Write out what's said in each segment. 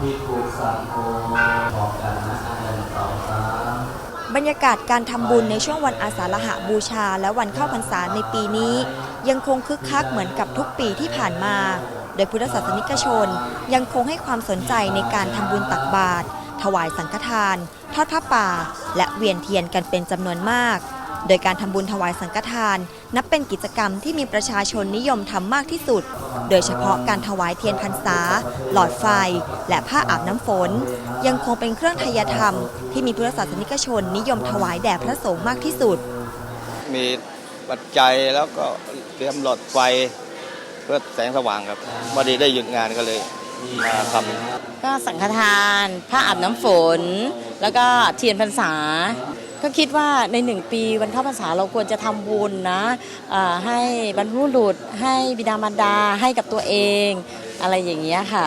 ภิกขุสังโฆออกกันนะหนึ่งสองสามบรรยากาศการทำบุญในช่วงวันอาสาฬหบูชา และวันเข้าพรรษาในปีนี้ ยังคงคึกคักเหมือนกับทุกปีที่ผ่านมา โดยพุทธศาสนิกชน ยังคงให้ความสนใจในการทำบุญตักบาตรถวายสังฆทาน ทอดผ้าป่า และเวียนเทียนกันเป็นจำนวนมาก โดยการทำบุญถวายสังฆทาน นับเป็นกิจกรรมที่มีประชาชนนิยมทำมากที่สุด โดยเฉพาะการถวายเทียนพรรษา หลอดไฟ และผ้าอาบน้ำฝน ยังคงเป็นเครื่องไทยธรรม ที่มีพุทธศาสนิกชนนิยมถวายแด่พระสงฆ์มากที่สุด มีปัจจัยแล้วก็เตรียมหลอดไฟเพื่อแสงสว่างครับพอดีได้หยุดงานก็เลยมาทำก็สังฆทาน ผ้าอาบน้ำฝน แล้วก็เทียนพรรษา ก็คิดว่าในหนึ่งปีวันเข้าพรรษาเราควรจะทำบุญนะให้บรรพุรุษให้บิดามารดาให้กับตัวเอง อะไรอย่างเงี้ยค่ะ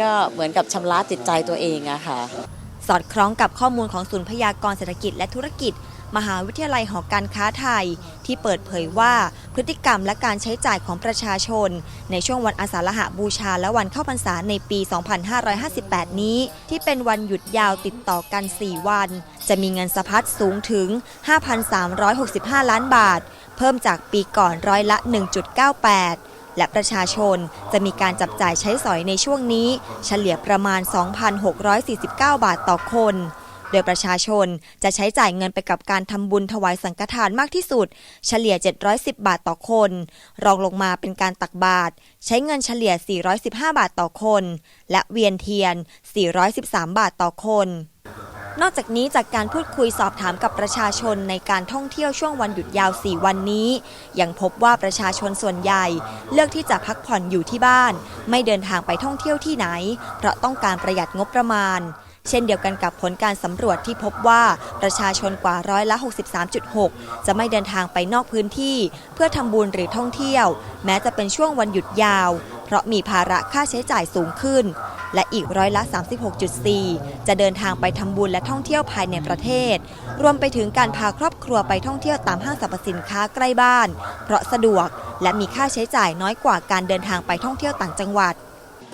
ก็เหมือนกับชำระจิตใจตัวเองอะค่ะ สอดคล้องกับข้อมูลของศูนย์พยากรเศรษฐกิจและธุรกิจ มหาวิทยาลัยหอการค้าไทย ที่เปิดเผยว่าพฤติกรรมและการใช้จ่ายของประชาชน ในช่วงวันอาสาฬหบูชาและวันเข้าพรรษาในปี 2558 นี้ ที่เป็นวันหยุดยาวติดต่อกัน 4 วัน จะมีเงินสะพัดสูงถึง 5,365 ล้านบาท เพิ่มจากปีก่อนร้อยละ 1.98และประชาชนจะมีการจับจ่ายใช้สอยในช่วงนี้ เฉลี่ยประมาณ 2,649 บาทต่อคน ดยประชาชนจะใช้จ่ายเงินไปกับการทำบุญถวายสังฆทานมากที่สุด เฉลี่ย 710 บาทต่อคน รองลงมาเป็นการตักบาตรใช้เงินเฉลี่ย 415 บาทต่อคน และเวียนเทียน 413 บาทต่อคนนอกจากนี้จากการพูดคุยสอบถามกับประชาชนในการท่องเที่ยวช่วงวันหยุดยาว 4 วันนี้ ยังพบว่าประชาชนส่วนใหญ่ เลือกที่จะพักผ่อนอยู่ที่บ้าน ไม่เดินทางไปท่องเที่ยวที่ไหน เพราะต้องการประหยัดงบประมาณ เช่นเดียวกันกับผลการสำรวจที่พบว่าประชาชนกว่าร้อยละ 63.6 จะไม่เดินทางไปนอกพื้นที่ เพื่อทำบุญหรือท่องเที่ยว แม้จะเป็นช่วงวันหยุดยาว เพราะมีภาระค่าใช้จ่ายสูงขึ้น และอีกร้อยละ 36.4 จะเดินทางไปทำบุญและท่องเที่ยวภายในประเทศ รวมไปถึงการพาครอบครัวไปท่องเที่ยวตามห้างสรรพสินค้าใกล้บ้าน เพราะสะดวกและมีค่าใช้จ่ายน้อยกว่าการเดินทางไปท่องเที่ยวต่างจังหวัด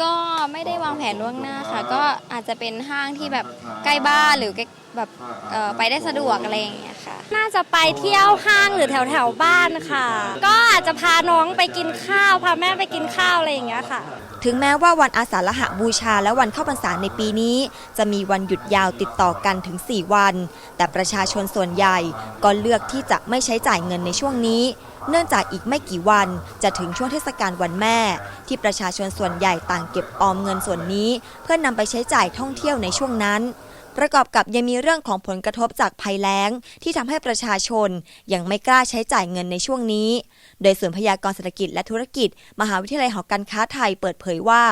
ก็ไม่ได้วางแผนล่วงหน้าค่ะ ก็อาจจะเป็นห้างที่แบบใกล้บ้านหรือใแบบเอ่อไปได้สะดวกอะไรอย่างเงี้ยค่ะ น่าจะไปเที่ยวห้างหรือแถวแถวๆบ้านค่ะ ก็อาจจะพาน้องไปกินข้าวพาแม่ไปกินข้าวอะไรอย่างเงี้ยค่ะ ถึงแม้ว่าวันอาสาฬหบูชาและวันเข้าพรรษาในปีนี้ จะมีวันหยุดยาวติดต่อกันถึง 4 วัน แต่ประชาชนส่วนใหญ่ก็เลือกที่จะไม่ใช้จ่ายเงินในช่วงนี้ เนื่องจากอีกไม่กี่วันจะถึงช่วงเทศกาลวันแม่ ที่ประชาชนส่วนใหญ่ต่างเก็บออมเงินส่วนนี้ เพื่อนำไปใช้จ่ายท่องเที่ยวในช่วงนั้น ประกอบกับยังมีเรื่องของผลกระทบจากภัยแล้ง ที่ทำให้ประชาชนยังไม่กล้าใช้จ่ายเงินในช่วงนี้ โดยศูนย์พยากรณ์เศรษฐกิจและธุรกิจ มหาวิทยาลัยหอการค้าไทยเปิดเผยว่า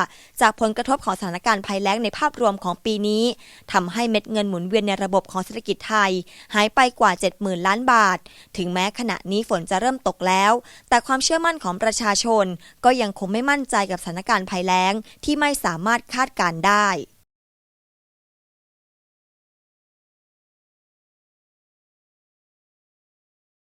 จากผลกระทบของสถานการณ์ภัยแล้งในภาพรวมของปีนี้ทำให้เม็ดเงินหมุนเวียนในระบบของเศรษฐกิจไทย หายไปกว่า 70,000 ล้านบาท ถึงแม้ขณะนี้ฝนจะเริ่มตกแล้ว แต่ความเชื่อมั่นของประชาชน ก็ยังคงไม่มั่นใจกับสถานการณ์ภัยแล้งที่ไม่สามารถคาดการได้